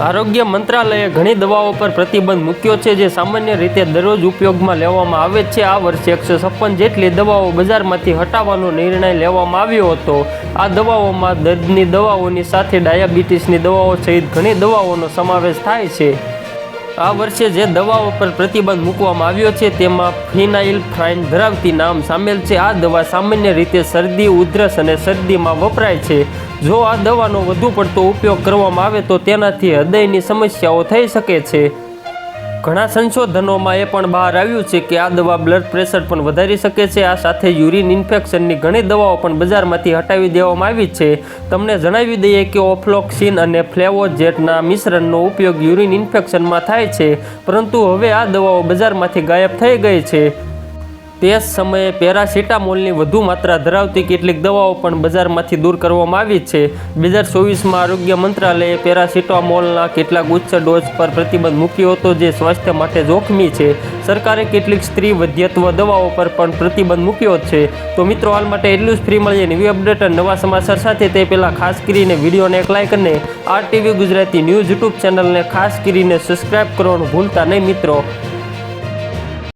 આરોગ્ય મંત્રાલયે ઘણી દવાઓ પર પ્રતિબંધ મૂક્યો છે, જે સામાન્ય રીતે દરરોજ ઉપયોગમાં લેવામાં આવે છે. આ વર્ષે એકસો છપ્પન જેટલી દવાઓ બજારમાંથી હટાવવાનો નિર્ણય લેવામાં આવ્યો હતો. આ દવાઓમાં દર્દની દવાઓની સાથે ડાયાબિટીસની દવાઓ સહિત ઘણી દવાઓનો સમાવેશ થાય છે. આ વર્ષે જે દવાઓ પર પ્રતિબંધ મૂકવામાં આવ્યો છે, તેમાં ફિનાઇલ ફ્રાઇન ધરાવતી નામ સામેલ છે. આ દવા સામાન્ય રીતે શરદી, ઉધરસ અને શરદીમાં વપરાય છે. જો આ દવાનો વધુ પડતો ઉપયોગ કરવામાં આવે તો તેનાથી હૃદયની સમસ્યાઓ થઈ શકે છે. ઘણા સંશોધનોમાં એ પણ બહાર આવ્યું છે કે આ દવા બ્લડ પ્રેશર પણ વધારી શકે છે. આ સાથે યુરિન ઇન્ફેક્શનની ઘણી દવાઓ પણ બજારમાંથી હટાવી દેવામાં આવી છે. તમને જણાવી દઈએ કે ઓફ્લોક્સિન અને ફ્લેવોજેટના મિશ્રણનો ઉપયોગ યુરિન ઇન્ફેક્શનમાં થાય છે. પરંતુ હવે આ દવાઓ બજારમાંથી ગાયબ થઈ ગઈ છે. તે જ સમયે પેરાસિટામોલની વધુ માત્રા ધરાવતી કેટલીક દવાઓ પણ બજારમાંથી દૂર કરવામાં આવી છે. બે હજાર ચોવીસમાં આરોગ્ય મંત્રાલયે પેરાસિટામોલના કેટલાક ઉચ્ચ ડોઝ પર પ્રતિબંધ મૂક્યો હતો, જે સ્વાસ્થ્ય માટે જોખમી છે. સરકારે કેટલીક સ્ત્રી વધ્યત્વ દવાઓ પર પણ પ્રતિબંધ મૂક્યો છે. તો મિત્રો, હાલ માટે એટલું જ. ફ્રી મળીએ નવી અપડેટ અને નવા સમાચાર સાથે. તે પહેલાં ખાસ કરીને વિડીયોને એક લાઇક અને R TV Gujarati news YouTube ચેનલને ખાસ કરીને સબસ્ક્રાઇબ કરવાનું ભૂલતા નહીં મિત્રો.